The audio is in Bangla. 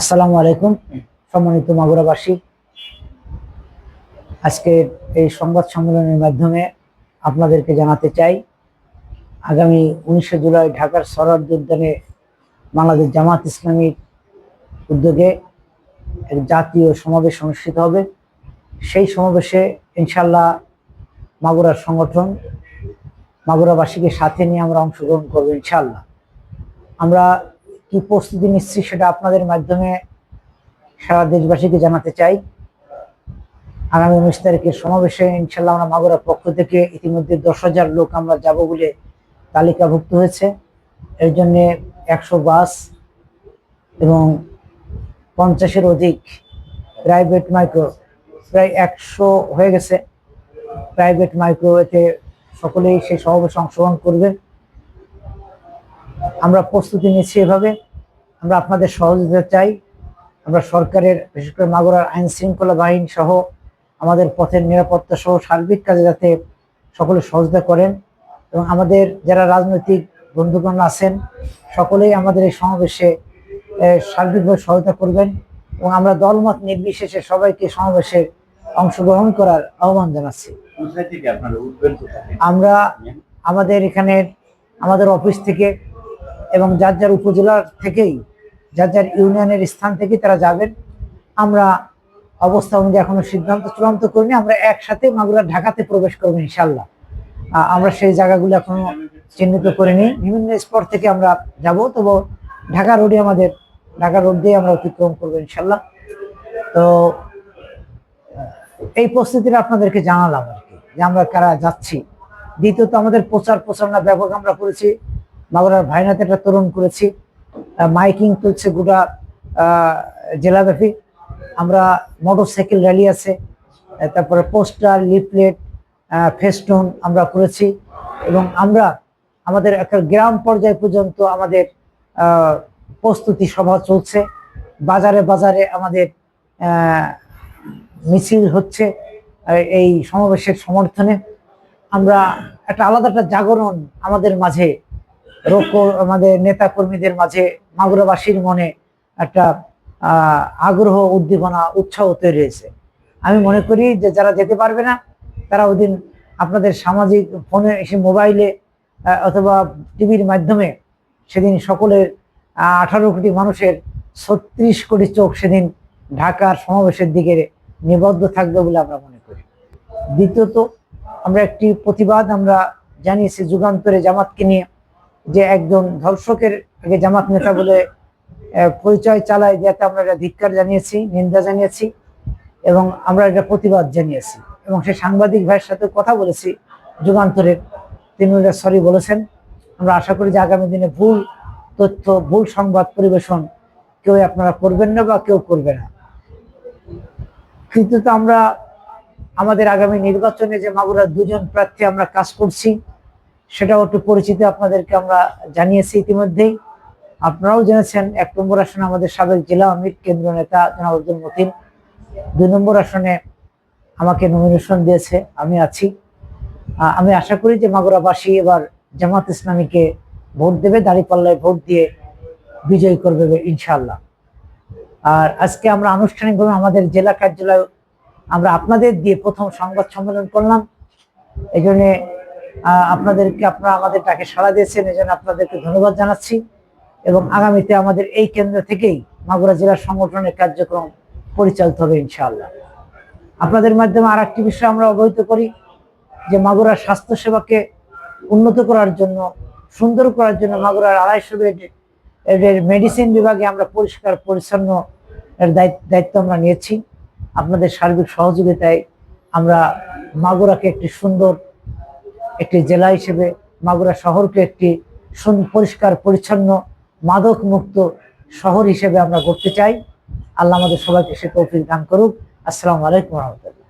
আসসালামু আলাইকুম, সম্মানিত মাগুরাবাসী। আজকে এই সংবাদ সম্মেলনের মাধ্যমে আপনাদেরকে জানাতে চাই, আগামী উনিশে জুলাই ঢাকার সরার্দ উদ্যানে বাংলাদেশ জামাত ইসলামীর উদ্যোগে এক জাতীয় সমাবেশ অনুষ্ঠিত হবে। সেই সমাবেশে ইনশাল্লাহ মাগুরার সংগঠন মাগুরাবাসীকে সাথে নিয়ে আমরা অংশগ্রহণ করব ইনশাল্লাহ আমরা কি প্রস্তুতি নিচ্ছি সেটা আপনাদের মাধ্যমে সারা দেশবাসীকে জানাতে চাই। আগামী উনিশ তারিখের সমাবেশে ইনশাল্লাহ আমরা মাগুরার পক্ষ থেকে ইতিমধ্যে দশ হাজার লোক আমরা যাব বলে তালিকাভুক্ত হয়েছে। এর জন্য একশো বাস এবং পঞ্চাশের অধিক প্রাইভেট মাইক্রো, প্রায় একশো হয়ে গেছে। প্রাইভেট মাইক্রো এতে সকলেই সেই সমাবেশে অংশগ্রহণ করবে। আমরা প্রস্তুতি নিচ্ছি এভাবে। আমরা আপনাদের সহযোগিতা চাই। আমরা সরকারের, বিশেষ করে মাগুরার আইন শৃঙ্খলা বাহিনী সহ আমাদের পথের নিরাপত্তা সহ সার্বিক কাজে যাতে সকলে সহযোগিতা করেন এবং আমাদের যারা রাজনৈতিক বন্ধুগণ আছেন, সকলেই আমাদের এই সমাবেশে সার্বিকভাবে সহায়তা করবেন এবং আমরা দলমত নির্বিশেষে সবাইকে সমাবেশে অংশগ্রহণ করার আহ্বান জানাচ্ছি। আমরা আমাদের এখানে আমাদের অফিস থেকে এবং যার যার উপজেলার থেকেই যার যার ইউনিয়নের স্থান থেকে তারা যাবেন। আমরা অবস্থা অনুযায়ী এখনও সিদ্ধান্ত চূড়ান্ত করিনি। আমরা একসাথে মাগুরা ঢাকাতে প্রবেশ করব ইনশাল্লাহ আমরা সেই জায়গাগুলো এখনও চিহ্নিত করিনি। বিভিন্ন স্পট থেকে আমরা যাব। তবু ঢাকা রোডে আমাদের, ঢাকা রোড দিয়ে আমরা অতিক্রম করব ইনশাল্লাহ তো এই প্রস্তুতিটা আপনাদেরকে জানালাম আর কি, যে আমরা কারা যাচ্ছি। দ্বিতীয়ত আমাদের প্রচার প্রচারণা ব্যাপক আমরা করেছি। মাগুরার ভাইনাতে একটা তরুণ করেছি। মাইকিং চলছে গোটা জেলাব্যাপী। আমরা মোটর সাইকেল র্যালি আছে তারপরে পোস্টার, লিফলেট ফেস্টুন আমরা করেছি। এবং আমরা আমাদের একটা গ্রাম পর্যায় পর্যন্ত আমাদের প্রস্তুতি সভা চলছে। বাজারে বাজারে আমাদের মিছিল হচ্ছে এই সমাবেশের সমর্থনে। আমরা একটা আলাদা একটা জাগরণ আমাদের মাঝে আমাদের নেতা কর্মীদের মাঝে মাগুরাবাসীর মনে একটা আগ্রহ, উদ্দীপনা, উৎসাহ তৈরি হয়েছে। আমি মনে করি যে যারা যেতে পারবে না, তারা ওদিন আপনাদের সামাজিক ফোনে এসে মোবাইলে অথবা টিভির মাধ্যমে সেদিন সকলের আঠারো কোটি মানুষের ছত্রিশ কোটি চোখ সেদিন ঢাকার সমাবেশের দিকে নিবদ্ধ থাকবে বলে আমরা মনে করি। দ্বিতীয়ত, আমরা একটি প্রতিবাদ আমরা জানিয়েছি যুগান্তরে জামাতকে নিয়ে। যে একজন ধর্ষকের আগে জামাত নেতা বলে পরিচয় চালায় যাতে আমরা এটা ধিক্কার জানিয়েছি, নিন্দা জানিয়েছি এবং আমরা এটা প্রতিবাদ জানিয়েছি। এবং সে সাংবাদিক ভাইয়ের সাথে কথা বলেছি। যুগান্তরের তিনি ওটা সরি বলেছেন। আমরা আশা করি যে আগামী দিনে ভুল তথ্য, ভুল সংবাদ পরিবেশন কেউ আপনারা করবেন না বা কেউ করবে না। কিন্তু তো আমরা আমাদের আগামী নির্বাচনে যে মাগুরার দুজন প্রার্থী আমরা কাজ করছি সেটাও একটু পরিচিত আপনাদেরকে আমরা জানিয়েছি ইতিমধ্যেই। আপনারাও জেনেছেন, এক নম্বর আসনে আমাদের সাবেক জেলা আমির, কেন্দ্রীয় নেতা জনাব মতিন। দুই নম্বর আসনে আমাকে নমিনেশন দিয়েছে, আমি আছি। আমি আশা করি যে মাগুরাবাসী এবার জামাত ইসলামীকে ভোট দেবে, দাঁড়িপাল্লায় ভোট দিয়ে বিজয়ী করবে ইনশাল্লাহ আর আজকে আমরা আনুষ্ঠানিকভাবে আমাদের জেলা কার্যালয়, আমরা আপনাদের দিয়ে প্রথম সংবাদ সম্মেলন করলাম। এই জন্যে আপনাদেরকে আপনারা আমাদের ডাকে সাড়া দিয়েছেন এই জন্য আপনাদেরকে ধন্যবাদ জানাচ্ছি। এবং আগামীতে আমাদের এই কেন্দ্র থেকেই মাগুরা জেলার সংগঠনের কার্যক্রম পরিচালিত হবে ইনশাআল্লাহ। আপনাদের মাধ্যমে আর একটি বিষয় আমরা অবহিত করি, যে মাগুরার স্বাস্থ্যসেবাকে উন্নত করার জন্য, সুন্দর করার জন্য মাগুরার আড়াইশো বেড, এর মেডিসিন বিভাগে আমরা পরিষ্কার, পরিচ্ছন্ন এর দায়িত্ব আমরা নিয়েছি। আপনাদের সার্বিক সহযোগিতায় আমরা মাগুরাকে একটি সুন্দর একটি জেলা হিসেবে মাগুরা শহরকে একটি পরিষ্কার, পরিচ্ছন্ন মাদক মুক্ত শহর হিসেবে আমরা করতে চাই। আল্লাহ আমাদের সবাইকে সে তৌফিক দান করুক। আসসালামু আলাইকুম রহমতুল্লাহ।